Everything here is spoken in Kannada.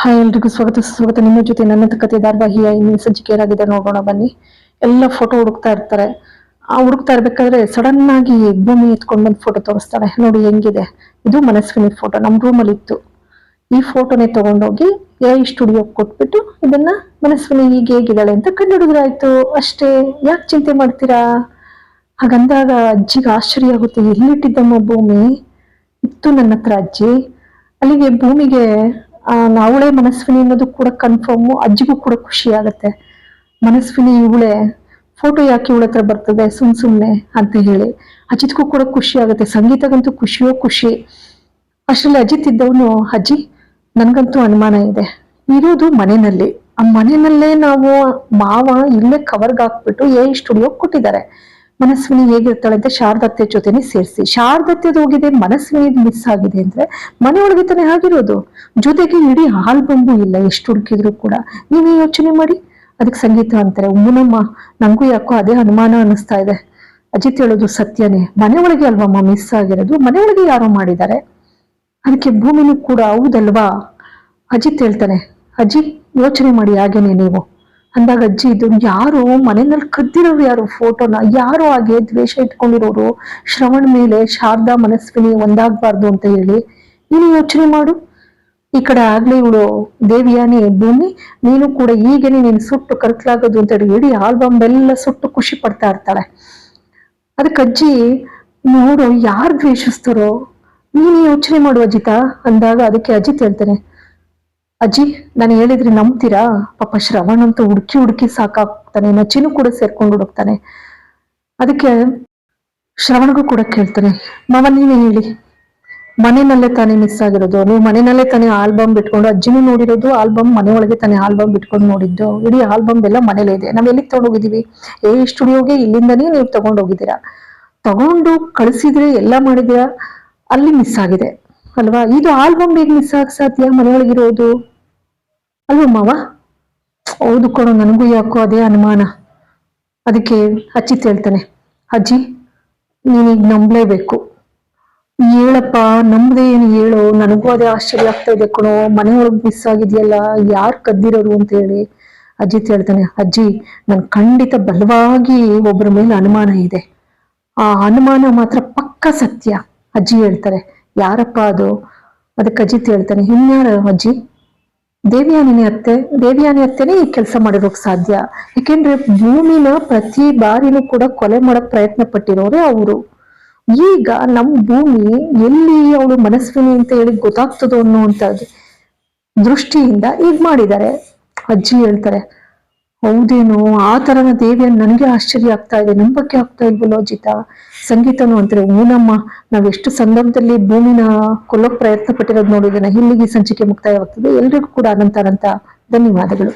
ಹಾಯ್ ಎಲ್ರಿಗೂ ಸ್ವಾಗತ ಸ್ವಾಗತ ನಿಮ್ಮ ಜೊತೆ ನನ್ನ ಕತೆ ಧಾರಾವಾಹಿಯ ಇನ್ನು ಸಂಚಿಕೆ ಏನಾಗಿದೆ ನೋಡೋಣ, ಬನ್ನಿ. ಎಲ್ಲ ಫೋಟೋ ಹುಡುಕ್ತಾ ಇರ್ತಾರೆ. ಆ ಹುಡುಕ್ತಾ ಇರ್ಬೇಕಾದ್ರೆ ಸಡನ್ ಆಗಿ ಭೂಮಿ ಎತ್ಕೊಂಡು ಬಂದು ಫೋಟೋ ತೋರಿಸ್ತಾಳೆ ನೋಡಿ ಹೆಂಗಿದೆ. ಇದು ಮನಸ್ವಿನಿ ಫೋಟೋ ನಮ್ಮ ರೂಮಲ್ಲಿ ಇತ್ತು. ಈ ಫೋಟೋನೇ ತಗೊಂಡೋಗಿ ಎ ಸ್ಟುಡಿಯೋ ಕೊಟ್ಬಿಟ್ಟು ಇದನ್ನ ಮನಸ್ವಿನಿ ಈಗ ಹೇಗಿದ್ದಾಳೆ ಅಂತ ಕಂಡುಹಿಡಿದ್ರಾಯ್ತು. ಅಷ್ಟೇ, ಯಾಕೆ ಚಿಂತೆ ಮಾಡ್ತೀರಾ? ಹಾಗಂದಾಗ ಅಜ್ಜಿಗೆ ಆಶ್ಚರ್ಯ ಆಗುತ್ತೆ. ಎಲ್ಲಿಟ್ಟಿದ್ದಮ್ಮ ಭೂಮಿ? ಇತ್ತು ನನ್ನ ಹತ್ರ ಅಜ್ಜಿ. ಅಲ್ಲಿಗೆ ಭೂಮಿಗೆ ಅವಳೇ ಮನಸ್ವಿನಿ ಅನ್ನೋದು ಕೂಡ ಕನ್ಫರ್ಮು ಅಜ್ಜಿಗೂ ಕೂಡ ಖುಷಿ ಆಗುತ್ತೆ. ಮನಸ್ವಿನಿ ಇವಳೆ ಫೋಟೋ ಯಾಕೆ ಇವಳ ಹತ್ರ ಬರ್ತದೆ ಸುಮ್ ಸುಮ್ನೆ ಅಂತ ಹೇಳಿ. ಅಜಿತ್ಗೂ ಕೂಡ ಖುಷಿ ಆಗುತ್ತೆ, ಸಂಗೀತಗಂತೂ ಖುಷಿಯೋ ಖುಷಿ. ಅಷ್ಟರಲ್ಲಿ ಅಜಿತ್ ಇದ್ದವನು, ಅಜ್ಜಿ, ನನಗಂತೂ ಅನುಮಾನ ಇದೆ. ಇರೋದು ಮನೆಯಲ್ಲಿ. ಆ ಮನೆಯಲ್ಲೇ ನಾವು ಮಾವ ಇಲ್ಲೇ ಕವರ್ಗೆ ಹಾಕ್ಬಿಟ್ಟು ಎ ಸ್ಟುಡಿಯೋ ಕೊಟ್ಟಿದ್ದಾರೆ. ಮನಸ್ವಿನಿ ಹೇಗಿರ್ತಾಳೆ ಅಂತ ಶಾರದತ್ತೆ ಜೊತೆನೆ ಸೇರಿಸಿ. ಶಾರದತ್ತೆದು ಹೋಗಿದೆ, ಮನಸ್ವಿನಿ ಮಿಸ್ ಆಗಿದೆ ಅಂದ್ರೆ ಮನೆ ಒಳಗೆ ತಾನೇ ಆಗಿರೋದು ಜೊತೆಗೆ ಇಡೀ ಆಲ್ಬಂಬು ಇಲ್ಲ, ಎಷ್ಟು ಹುಡುಕಿದ್ರು ಕೂಡ. ನೀವೇ ಯೋಚನೆ ಮಾಡಿ. ಅದಕ್ಕೆ ಸಂಗೀತ ಅಂತಾರೆ. ಉಮ್ಮನಮ್ಮ, ನಂಗೂ ಯಾಕೋ ಅದೇ ಅನುಮಾನ ಅನಿಸ್ತಾ ಇದೆ. ಅಜಿತ್ ಹೇಳೋದು ಸತ್ಯನೇ. ಮನೆ ಒಳಗೆ ಅಲ್ವಮ್ಮ ಮಿಸ್ ಆಗಿರೋದು? ಮನೆ ಒಳಗೆ ಯಾರೋ ಮಾಡಿದ್ದಾರೆ. ಅದಕ್ಕೆ ಭೂಮಿನೂ ಕೂಡ ಹೌದಲ್ವಾ? ಅಜಿತ್ ಹೇಳ್ತಾನೆ, ಅಜಿ, ಯೋಚನೆ ಮಾಡಿ, ಹಾಗೇನೆ ನೀವು. ಅಂದಾಗ ಅಜ್ಜಿ, ಇದು ಯಾರು? ಮನೆಯಲ್ಲಿ ಕದ್ದಿರೋರು ಯಾರು? ಫೋಟೋನ? ಯಾರು ಹಾಗೆ ದ್ವೇಷ ಇಟ್ಕೊಂಡಿರೋರು? ಶ್ರವಣ ಮೇಲೆ ಶಾರದಾ ಮನಸ್ವಿನಿ ಒಂದಾಗಬಾರ್ದು ಅಂತ ಹೇಳಿ ನೀನು ಯೋಚನೆ ಮಾಡು? ಈ ಕಡೆ ಆಗ್ಲಿ ಇವಳು ದೇವಿಯಾನಿ ಭೂಮಿ, ನೀನು ಕೂಡ ಈಗೇನೆ ನೀನು ಸುಟ್ಟು ಕರ್ಕಲಾಗೋದು ಅಂತ ಹೇಳಿ ಇಡೀ ಆಲ್ಬಮ್ ಎಲ್ಲ ಸುಟ್ಟು ಖುಷಿ ಪಡ್ತಾ ಇರ್ತಾಳೆ. ಅದಕ್ಕೆ ಅಜ್ಜಿ, ನೋಡು ಯಾರು ದ್ವೇಷಿಸ್ತಾರೋ? ನೀನು ಯೋಚನೆ ಮಾಡು ಅಜಿತ. ಅಂದಾಗ ಅದಕ್ಕೆ ಅಜಿತ್ ಹೇಳ್ತಾನೆ ಅಜ್ಜಿ, ನಾನು ಹೇಳಿದ್ರೆ ನಂಬ್ತೀರಾ? ಪಾಪ ಶ್ರವಣ್ ಅಂತೂ ಹುಡುಕಿ ಹುಡುಕಿ ಸಾಕಾಗ್ತಾನೆ ನಚ್ಚಿನೂ ಕೂಡ ಸೇರ್ಕೊಂಡು ಹುಡುಕ್ತಾನೆ. ಅದಕ್ಕೆ ಶ್ರವಣಗೂ ಕೂಡ ಕೇಳ್ತಾನೆ, ಮಾವ ನೀವೇ ಹೇಳಿ. ಮನೆಯಲ್ಲೇ ತಾನೇ ಮಿಸ್ ಆಗಿರೋದು. ನೀವು ಮನೆಯಲ್ಲೇ ತಾನೇ ಆಲ್ಬಮ್ ಬಿಟ್ಕೊಂಡು, ಅಜ್ಜಿನೂ ನೋಡಿರೋದು ಆಲ್ಬಮ್ ಮನೆ ಒಳಗೆ ತಾನೇ ಆಲ್ಬಮ್ ಬಿಟ್ಕೊಂಡು ನೋಡಿದ್ದು. ಇಡೀ ಆಲ್ಬಮ್ ಎಲ್ಲ ಮನೇಲೇ ಇದೆ. ನಾವ್ ಎಲ್ಲಿಗೆ ತಗೊಂಡೋಗಿದೀವಿ ಏ ಸ್ಟುಡಿಯೋಗೆ ಇಲ್ಲಿಂದನೇ ನೀವು ತಗೊಂಡೋಗಿದ್ದೀರಾ? ತಗೊಂಡು ಕಳಿಸಿದ್ರೆ ಎಲ್ಲ ಮಾಡಿದೀರಾ ಅಲ್ಲಿ ಮಿಸ್ ಆಗಿದೆ, ಅಲ್ವಾ? ಇದು ಆಲ್ಬಮ್ ಹೇಗೆ ಮಿಸ್ ಆಗ ಸಾಧ್ಯ ಮನೆಯೊಳಗಿರೋದು? ಅಲ್ವಾ ಮಾವ, ಹೌದು ಕೊಡು ನನಗೂ ಯಾಕೋ ಅದೇ ಅನುಮಾನ. ಅದಕ್ಕೆ ಅಜ್ಜಿ ಹೇಳ್ತಾನೆ, ಅಜ್ಜಿ, ನೀನೀಗ ನಂಬಲೇಬೇಕು. ಹೇಳಪ್ಪ ನಮ್ದೇ ಏನು ಹೇಳೋ? ನನಗೂ ಅದೇ ಆಶ್ಚರ್ಯ ಆಗ್ತಾ ಇದೆ ಕಣೋ, ಮನೆಯೊಳಗೆ ಮಿಸ್ ಆಗಿದೆಯಲ್ಲ ಯಾರು ಕದ್ದಿರೋರು ಅಂತ ಹೇಳಿ ಅಜ್ಜಿ ಹೇಳ್ತಾನೆ, ಅಜ್ಜಿ, ನನ್ ಖಂಡಿತ ಬಲವಾಗಿ ಒಬ್ಬರ ಮೇಲೆ ಅನುಮಾನ ಇದೆ. ಆ ಅನುಮಾನ ಮಾತ್ರ ಪಕ್ಕ ಸತ್ಯ, ಅಜ್ಜಿ ಹೇಳ್ತಾರೆ. ಯಾರಪ್ಪ ಅದು? ಅದಕ್ಕೆ ಅಜ್ಜಿ ಹೇಳ್ತಾನೆ, ಇನ್ಯಾರ ಅಜ್ಜಿ? ದೇವಿಯಾನಿನೇ ಅತ್ತೆ, ದೇವಿಯಾನಿ ಅತ್ತೆನೇ ಈ ಕೆಲಸ ಮಾಡಿರೋಕ್ ಸಾಧ್ಯ. ಯಾಕೆಂದ್ರೆ ಭೂಮಿನ ಪ್ರತಿ ಬಾರಿನೂ ಕೂಡ ಕೊಲೆ ಮಾಡಕ್ ಪ್ರಯತ್ನ ಪಟ್ಟಿರೋರೇ ಅವರು. ಈಗ ನಮ್ ಭೂಮಿ ಎಲ್ಲಿ ಅವಳು ಮನಸ್ವಿನಿ ಅಂತ ಹೇಳಿ ಗೊತ್ತಾಗ್ತದೋ ಅನ್ನುವಂಥದ್ದು ದೃಷ್ಟಿಯಿಂದ ಈಗ ಮಾಡಿದ್ದಾರೆ. ಅಜ್ಜಿ ಹೇಳ್ತಾರೆ ಹೌದೇನೋ? ಆ ತರನ ದೇವಿಯನ್ ನನಗೆ ಆಶ್ಚರ್ಯ ಆಗ್ತಾ ಇದೆ. ನಂಬಕ್ಕೆ ಆಗ್ತಾ ಇಲ್ವಲ್ಲೋ ಅಜಿತ ಸಂಗೀತನು ಅಂತಾರೆ ನಾವ್ ಎಷ್ಟು ಸಂದರ್ಭದಲ್ಲಿ ಭೂಮಿನ ಕೊಲ್ಲೋಕ್ ಪ್ರಯತ್ನ ಪಟ್ಟಿರೋದು ನೋಡಿದ್ದೇನೆ ಇಲ್ಲಿಗೆ ಸಂಚಿಕೆ ಮುಕ್ತಾಯವಾಗ್ತದೆ. ಎಲ್ರಿಗೂ ಕೂಡ ಅನಂತ ಅನಂತ ಧನ್ಯವಾದಗಳು.